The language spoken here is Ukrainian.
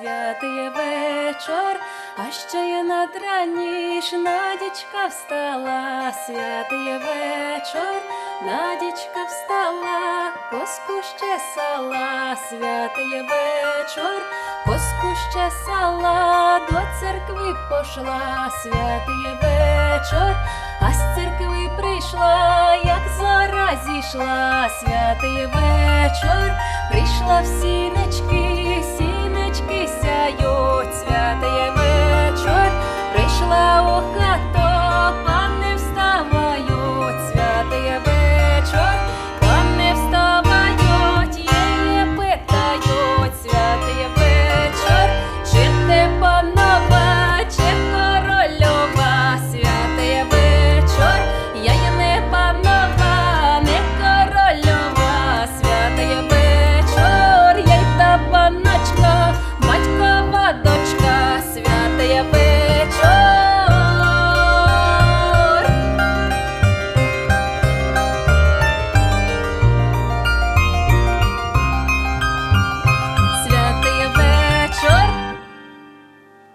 святий вечор, а ще є над раніш Надічка встала, святий вечор, Надічка встала, коску ще сала, святий вечор, коску ще сала, до церкви пошла, святий вечор, а з церкви прийшла, як зора зійшла, святий вечор, прийшла в сінечки. vez.